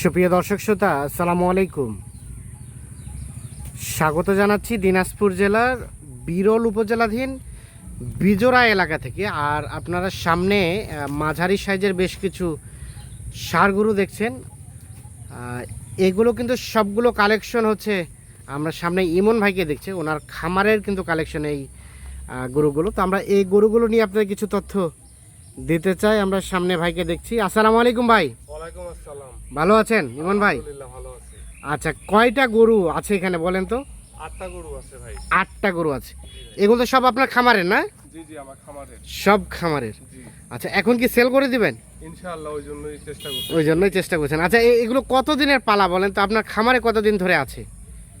সুপ্রিয় দর্শক শ্রোতা, আসসালামু আলাইকুম। স্বাগত জানাচ্ছি দিনাজপুর জেলার বিরল উপজেলাধীন বিজোড়া এলাকা থেকে। আর আপনারা সামনে মাঝারি সাইজের বেশ কিছু সারগুরু দেখছেন। এগুলো কিন্তু সবগুলো কালেকশন হচ্ছে, আমরা সামনে ইমন ভাইকে দেখছি। ওনার খামারের কিন্তু কালেকশন এই গরুগুলো। তো আমরা এই গরুগুলো নিয়ে আপনাদের কিছু তথ্য দিতে চাই, আমরা সামনে ভাইকে দেখছি। আসসালামু আলাইকুম ভাই। ওয়ালাইকুম আসসালাম। ভালো আছেন ইমন ভাই? ভালো আচ্ছা কয়টা গরু আছে এখানে বলেন তো? আটটা গরু আছে ভাই। আটটা গরু আছে। এগুলো তো সব আপনার খামারের না? জি জি আমার খামারে সব খামারের। আচ্ছা এখন কি সেল করে দিবেন? ইনশাআল্লাহ ওই জন্যই চেষ্টা করছি। ওই জন্যই চেষ্টা করছেন। আচ্ছা এগুলো কতদিনের পালা বলেন তো? আপনার খামারে কতদিন ধরে আছে?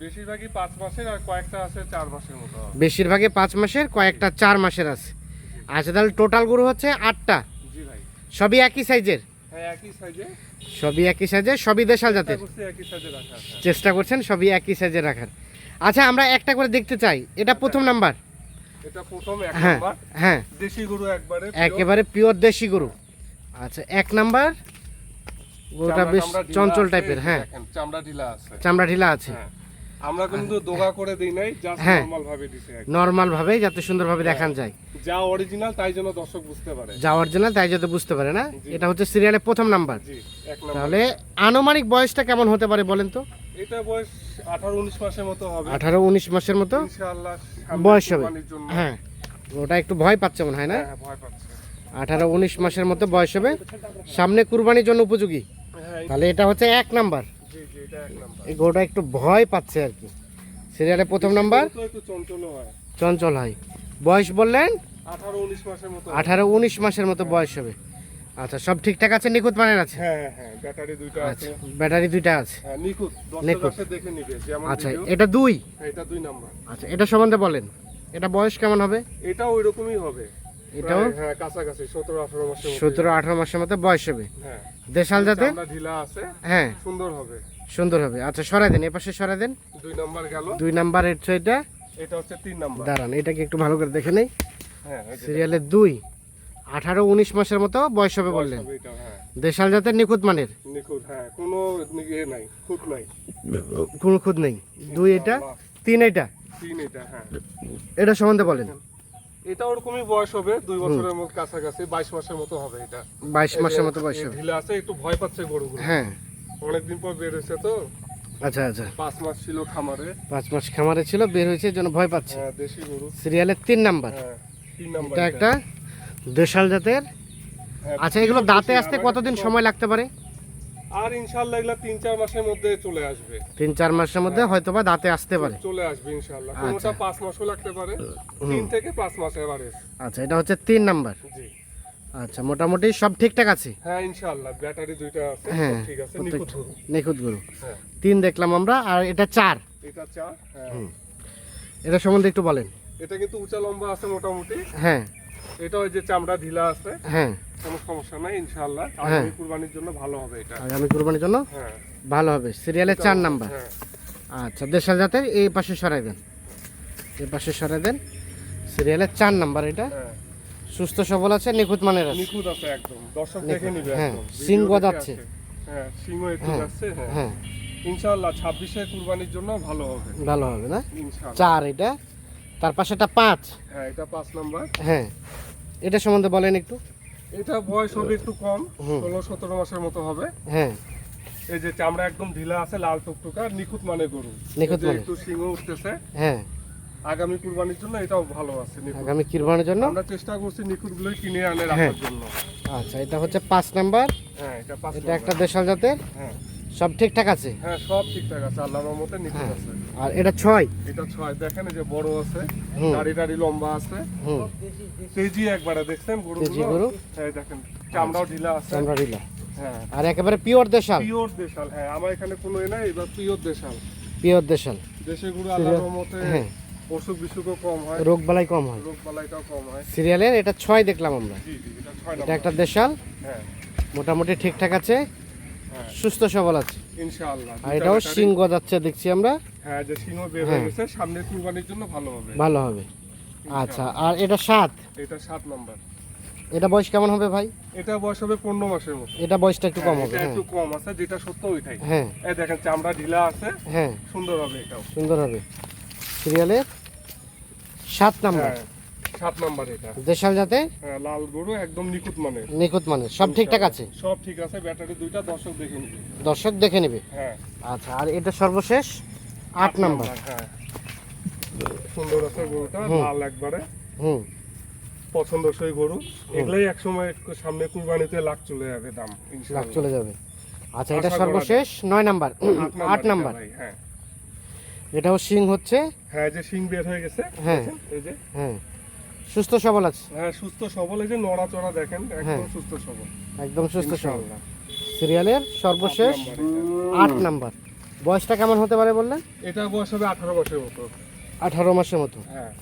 বেশিরভাগই পাঁচ মাসের আর কয়েকটা আছে চার মাসের মতো বেশিরভাগই পাঁচ মাসের কয়েকটা চার মাসের আছে। আচ্ছা তাহলে টোটাল গরু হচ্ছে আটটা। জি ভাই। সবই একই সাইজের হ্যাঁ একই সাইজে। সবই একই সাইজের সবই দেশাল জাতের। সাইজে চেষ্টা করছেন সবই একই সাইজের রাখার। আচ্ছা আমরা একটা করে দেখতে চাই। এটা প্রথম নাম্বার। এটা প্রথম এক হ্যাঁ নাম্বার। হ্যাঁ। দেশি গরু একবারে একেবারে পিওর দেশি গরু। আচ্ছা এক নাম্বার। গরুটা বেশ চঞ্চল টাইপের হ্যাঁ। চামড়া ঢিলা আছে। চামড়া ঢিলা আছে। হ্যাঁ। আমরা কিন্তু দোগা করে দেই নাই জাস্ট হ্যাঁ। নরমাল ভাবে দিছে। নর্মাল ভাবে যাতে সুন্দরভাবে দেখান যায়। যা অরিজিনাল তাই জন্য দর্শক বুঝতে পারে। যা অরিজিনাল তাই যাতে বুঝতে পারে না? এটা হচ্ছে সিরিয়ালের প্রথম নাম্বার। তাহলে আনুমানিক বয়সটা কেমন হতে পারে বলেন তো? এটা বয়স আঠারো উনিশ মাসের মতো হবে। আঠারো উনিশ মাসের মতো ইনশাআল্লাহ বয়স হবে। হ্যাঁ ওটা একটু ভয় পাচ্ছে মনে হয় না? হ্যাঁ ভয় পাচ্ছে। আঠারো উনিশ মাসের মতো বয়স হবে। সামনে কুরবানির জন্য উপযোগী। হ্যাঁ তাহলে এটা হচ্ছে এক নাম্বার। এটা এই গরুটা একটু ভয় পাচ্ছে আর কি। সিরিয়ালের প্রথম নাম্বার? চঞ্চল হয়। বয়স বললেন? আঠারো উনিশ মাসের মতো মতো বয়স হবে। আচ্ছা সব ঠিকঠাক আছে? নিখুঁত মানের আছে? হ্যাঁ হ্যাঁ হ্যাঁ ব্যাটারি দুইটা আচ্ছা আছে। ব্যাটারি দুইটা আছে। হ্যাঁ নিখুঁত। নিখুঁত। আচ্ছা এটা দুই? এটা দুই নাম্বার। আচ্ছা এটা সম্বন্ধে বলেন। এটা বয়স কেমন হবে? এটাও ওই রকমই হবে। এটাও হ্যাঁ কাছাকাছি সতেরো আঠারো মাসের মতো সতেরো আঠারো মাসের মতো বয়স হবে। হ্যাঁ। দেশাল চামড়া ঢিলা আছে। হ্যাঁ। সুন্দর হবে। সুন্দর হবে। আচ্ছা সরাই দেন এপাশে সরাই দেন। দুই নাম্বার গেল। দুই নাম্বার হচ্ছে এটা এটা হচ্ছে তিন নাম্বার। দাঁড়ান এটাকে একটু ভালো করে দেখে নেই। হ্যাঁ এই সিরিয়ালের দুই আঠারো উনিশ মাসের মতো বয়স হবে বললেন। হ্যাঁ। দেশাল জাতের নিখুঁত মানের? নিখুঁত হ্যাঁ কোনো ইয়ে নাই খুঁত নাই। কোনো খুঁত নেই। দুই এটা তিন এটা? তিন এটা হ্যাঁ। এটা সম্বন্ধে বলেন। এটা ওরকমই বয়স হবে দুই বছরের মতো কাছাকাছি বাইশ মাসের মতো হবে এটা। বাইশ মাসের মতো বয়স হবে। ঢিলা আছে একটু ভয় পাচ্ছে গরুগুলো। হ্যাঁ। অনেকদিন পর বের হয়েছে তো। আচ্ছা আচ্ছা। পাঁচ মাস ছিল খামারে। পাঁচ মাস খামারে ছিল বের হয়েছে জন্য ভয় পাচ্ছে। হ্যাঁ দেশি গরু। সিরিয়ালের তিন নাম্বার। হ্যাঁ তিন নাম্বার এটা একটা দেশাল জাতের। হ্যাঁ, আচ্ছা এগুলো দাঁতে আসতে কতদিন সময় লাগতে পারে? আর ইনশাল্লাহ এগুলা তিন চার মাসের মধ্যে চলে আসবে। তিন চার মাসের মধ্যে হয়তো বা দাঁতে আসতে পারে। চলে আসবে ইনশাল্লাহ আচ্ছা। কোনোটা পাঁচ মাসও লাগতে পারে। তিন থেকে পাঁচ মাস এভারেজ আচ্ছা এটা হচ্ছে তিন নাম্বার। জি। আচ্ছা মোটামুটি সব ঠিকঠাক আছে? হ্যাঁ ইনশাল্লাহ ব্যাটারি দুইটা আছে হ্যাঁ ঠিক আছে নিখুঁত গরু। নিখুঁত গরু। হ্যাঁ। তিন দেখলাম আমরা আর এটা চার। এটা চা হ্যাঁ। এটা সম্বন্ধে একটু বলেন। এটা কিন্তু উঁচা লম্বা আছে মোটামুটি। হ্যাঁ। এটা ওই যে চামড়া ঢিলা আছে। হ্যাঁ। কোনো সমস্যা নাই ইনশাআল্লাহ। হ্যাঁ। আগামী কুরবানির জন্য ভালো হবে এটা। আগামী কুরবানির জন্য হ্যাঁ। ভালো হবে। সিরিয়ালের চার নাম্বার। হ্যাঁ আচ্ছা দেশাল জাতের এই পাশে সরাই দেন। এই পাশে সরাই দেন। সিরিয়ালের চার নাম্বার এটা। হ্যাঁ। সুস্থ সবল আছে নিখুঁত মানের আছে। নিখুঁত আছে একদম। দর্শক দেখে নিবে হ্যাঁ, সিং আছে। হ্যাঁ সিংহ একটু হ্যাঁ, যাচ্ছে হ্যাঁ। হ্যাঁ। ইনশাআল্লাহ ছাব্বিশে কুরবানির জন্য ভালো হবে। ভালো হবে না? ইনশাআল্লাহ। চার এটা। তার পাশে একটা পাঁচ। হ্যাঁ এটা পাঁচ নাম্বার। হ্যাঁ এটা সম্বন্ধে বলেন একটু। এটা বয়স হবে একটু কম। ষোলো সতেরো মাসের মতো হবে। হ্যাঁ। এই যে চামড়া একদম ঢিলা আছে লাল টুকটুকা নিখুঁত মানে গরু। নিখুঁত মানে। একটু সিংহ উঠতেছে। হ্যাঁ। আগামী কুরবানির জন্য এটাও ভালো আছে আগামী কিরবানের জন্য? আমরা চেষ্টা করছি নিখুঁত গুলোই কিনে আনে হ্যাঁ। রাখার জন্য। আচ্ছা এটা হচ্ছে পাঁচ নাম্বার। হ্যাঁ এটা পাঁচ এটা একটা দেশাল জাতের? হ্যাঁ। সব ঠিকঠাক আছে? হ্যাঁ সব ঠিকঠাক আছে আল্লাহর রহমতে নিখুঁত হ্যাঁ। আছে। আর এটা ছয়? এটা ছয়। দেখেন যে বড় আছে। দাড়ি দাড়ি লম্বা আছে। তেজি একবারে দেখছেন গরু তেজি গরু? হ্যাঁ দেখেন চামড়াও ঢিলা আছে। চামড়া ঢিলা। হ্যাঁ। আর একেবারে পিওর দেশাল? পিওর দেশাল হ্যাঁ আমার এখানে কোনো এ নাই এবার পিওর দেশাল। পিওর দেশাল। দেশে গরু আল্লাহর রহমতে হ্যাঁ। অসুখ বিসুখও কম হয়। রোগ বালাই কম হয়। রোগ বালাইটাও কম হয়। সিরিয়ালের এটা ছয় দেখলাম আমরা। জি জি এটা একটা দেশাল। হ্যাঁ। মোটামুটি ঠিকঠাক আছে। হ্যাঁ। সুস্থ সবল আছে। ইনশাআল্লাহ। আর এটাও সিং গজাচ্ছে দেখছি আমরা। হ্যাঁ যে সিংহ বের হয়ে গেছে সামনে কুরবানির জন্য ভালো হবে। ভালো হবে। আচ্ছা আর এটা সাত? এটা সাত নম্বর। এটা বয়স কেমন হবে ভাই? এটা বয়স হবে পনেরো মাসের মতো। এটা বয়সটা একটু কম হ্যাঁ, হবে হ্যাঁ। একটু কম আছে যেটা সত্য ওইটাই। হ্যাঁ। এই দেখেন চামড়া ঢিলা আছে হ্যাঁ। সুন্দর হবে এটাও। সুন্দর হবে। সিরিয়ালের সাত নাম্বার। সাত নাম্বার এটা। দেশাল যাতে হ্যাঁ, লাল গরু একদম নিখুঁত মানের। নিখুঁত মানে সব ঠিকঠাক আছে? সব ঠিক আছে ব্যাটারি দুইটা দর্শক দেখে নিবে। দর্শক দেখে নেবে? হ্যাঁ। আচ্ছা আর এটা সর্বশেষ? আট নাম্বার। হ্যাঁ সুন্দর আছে গরুটা লাল একবারে। হুম। পছন্দসই গরু। এগুলাই একসময় একটু সামনে কুরবানিতে লাখ চলে যাবে দাম লাখ চলে যাবে। আচ্ছা এটা সর্বশেষ নয় নাম্বার। আট নাম্বার হ্যাঁ। এটাও সিং হচ্ছে। হ্যাঁ যে শিং বের হয়ে গেছে হ্যাঁ। এই যে। হ্যাঁ। সুস্থ সবল আছে। হ্যাঁ সুস্থ সবল এই যে নড়াচড়া দেখেন একদম হ্যাঁ। সুস্থ সবল। একদম সুস্থ সবল। সিরিয়ালের সর্বশেষ আট নাম্বার। বয়সটা কেমন হতে পারে বললেন? এটা বয়স হবে আঠারো বছরের মতো। আঠারো মাসের মতো। হ্যাঁ।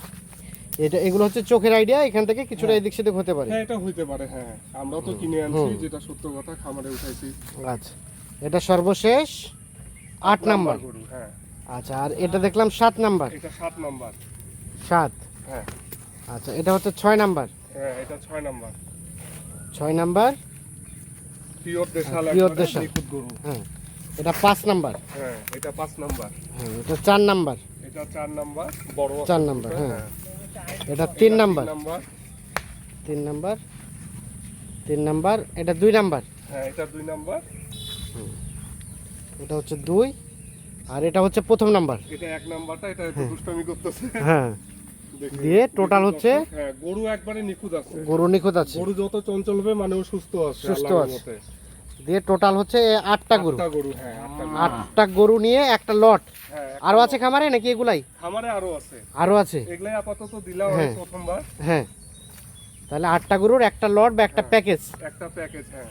এটা এগুলো হচ্ছে চোখের আইডিয়া এখান থেকে কিছুটা এদিক সেদিক হতে পারে। হ্যাঁ এটা হইতে পারে হ্যাঁ। আমরা তো কিনে আনছি যেটা সত্য কথা খামারে উঠাইছি। আচ্ছা। এটা সর্বশেষ আট নাম্বার গরু হ্যাঁ। আচ্ছা আর এটা দেখলাম সাত নাম্বার। এটা সাত নাম্বার। সাত? হ্যাঁ। আচ্ছা এটা হচ্ছে ছয় নাম্বার। হ্যাঁ এটা ছয় নাম্বার। ছয় নাম্বার। পিওর দেশাল একবারে দেশাল। গরু। হ্যাঁ। এটা পাঁচ নাম্বার। হ্যাঁ এটা পাঁচ নাম্বার। হ্যাঁ এটা চার নাম্বার। এটা চার নাম্বার বড় চার নাম্বার, হ্যাঁ। এটা তিন নাম্বার। তিন নাম্বার। তিন নাম্বার। এটা দুই নাম্বার। হ্যাঁ এটা দুই নাম্বার। এটা হচ্ছে দুই আর এটা হচ্ছে প্রথম নাম্বার। এটা এক নাম্বারটা এটা একটু দুষ্টামি করতেছে। হ্যাঁ। দিয়ে টোটাল হচ্ছে হ্যাঁ গরু একবারে নিখুঁত আছে। গরু নিখুঁত আছে। গরু যত চঞ্চল হবে মানে সুস্থ আছে সুস্থ আছে। দিয়ে টোটাল হচ্ছে আটটা গরু। আটটা গরু হ্যাঁ নিয়ে একটা লট। হ্যাঁ আরও আছে খামারে নাকি এগুলাই? খামারে আরও আছে। আরও আছে? এগুলাই আপাতত দিলাম হ্যাঁ। প্রথমবার। হ্যাঁ। তাহলে আটটা গরুর একটা লট বা একটা প্যাকেজ। একটা প্যাকেজ হ্যাঁ।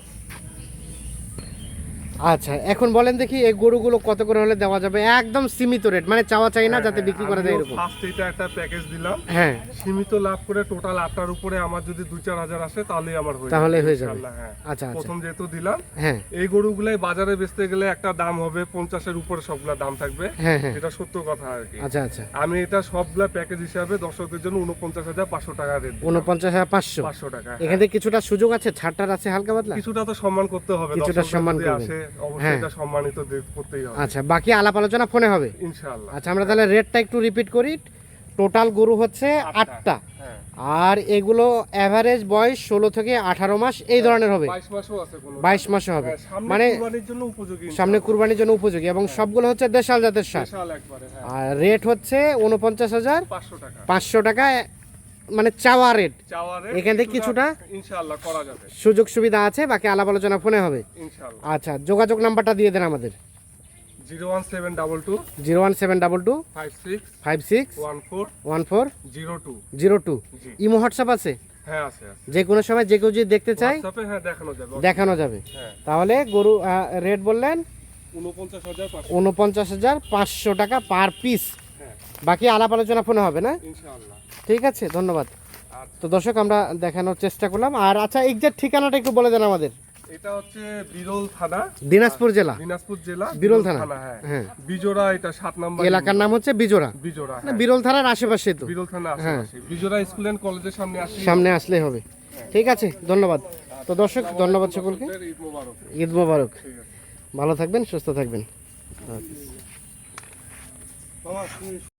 আচ্ছা এখন বলেন দেখি এই গরুগুলো কত করে হলে দেওয়া যাবে? একদম সীমিত রেট মানে চাওয়া চাই না যাতে বিক্রি করা যায় এরকম। ফার্স্ট এটা একটা প্যাকেজ দিলাম। হ্যাঁ। সীমিত লাভ করে টোটাল আটটার উপরে আমার যদি দুই চার হাজার আসে তাহলেই আমার হয়ে তাহলে হয়ে যাবে। হ্যাঁ। আচ্ছা আচ্ছা। প্রথম যেহেতু দিলাম হ্যাঁ। এই গরুগুলাই বাজারে বেচতে গেলে একটা দাম হবে পঞ্চাশের উপরে সবগুলা দাম থাকবে। হ্যাঁ হ্যাঁ। এটা সত্য কথা আর কি। আচ্ছা আচ্ছা। আমি এটা সবগুলা প্যাকেজ হিসাবে দর্শকদের জন্য উনপঞ্চাশ হাজার পাঁচশো টাকা রেট উনপঞ্চাশ হাজার পাঁচশো। পাঁচশো টাকা এখানে কিছুটা সুযোগ আছে ছাড়টার আছে হালকা পাতলা? কিছুটা তো সম্মান করতে হবে কিছুটা সম্মান করবেন। আসে অবশ্যই হ্যাঁ। এটা সম্মানিত করতেই হবে। আচ্ছা বাকি আলাপ আলোচনা ফোনে হবে? ইনশাআল্লাহ। আচ্ছা আমরা তাহলে রেটটা একটু রিপিট করি। টোটাল গরু হচ্ছে আটটা। হ্যাঁ। আর এগুলো অ্যাভারেজ বয়স ষোলো থেকে আঠারো মাস এই ধরনের হবে। বাইশ মাসও মাসে হবে। হ্যাঁ, মানে কুরবানির জন্য উপযোগী সামনে কুরবানির জন্য উপযোগী। এবং সবগুলো হচ্ছে দেশাল জাতের সার হ্যাঁ। আর রেট হচ্ছে উনপঞ্চাশ হাজার পাঁচশো টাকা। পাঁচশো টাকা মানে চাওয়া রেট এখান থেকে কিছুটা ইনশাআল্লাহ করা যাবে। সুযোগ সুবিধা আছে বাকি আলাপ আলোচনা ফোনে হবে। ইনশাআল্লাহ। আচ্ছা যোগাযোগ নাম্বারটা দিয়ে দেন আমাদের। Zero one seven double two zero one seven double two five six five six one four one four zero two. Zero two imo WhatsApp আছে? হ্যাঁ আছে যে কোনো সময় যে কেউ যদি দেখতে চায় হোয়াটসঅ্যাপে হ্যাঁ দেখানো যাবে। দেখানো যাবে। হ্যাঁ। তাহলে গরু রেট বললেন উনপঞ্চাশ হাজার পাঁচশো। হাজার পাঁচশো টাকা পার পিস বাকি আলাপ আলোচনা ফোনে হবে না? ঠিক আছে ধন্যবাদ। আচ্ছা। তো দর্শক আমরা দেখানোর চেষ্টা করলাম। আর আচ্ছা এক্সাক্ট ঠিকানাটা একটু বলে দেন আমাদের। এটা হচ্ছে বিরল থানা। দিনাজপুর জেলা। দিনাজপুর জেলা বিরল থানা। হ্যাঁ। হ্যাঁ। বিজোড়া এটা সাত নম্বর এলাকার নাম হচ্ছে বিজোড়া। বিজোড়া হ্যাঁ। বিরল থানার আশেপাশে তো। বিরল থানা হ্যাঁ। আশেপাশে। বিজোড়া স্কুল এন্ড কলেজের সামনে আসি সামনে আসলেই হবে। ঠিক আছে ধন্যবাদ। তো দর্শক ধন্যবাদ সকলকে। ঈদ মোবারক। ঈদ মোবারক। ভালো থাকবেন সুস্থ থাকবেন। তুমি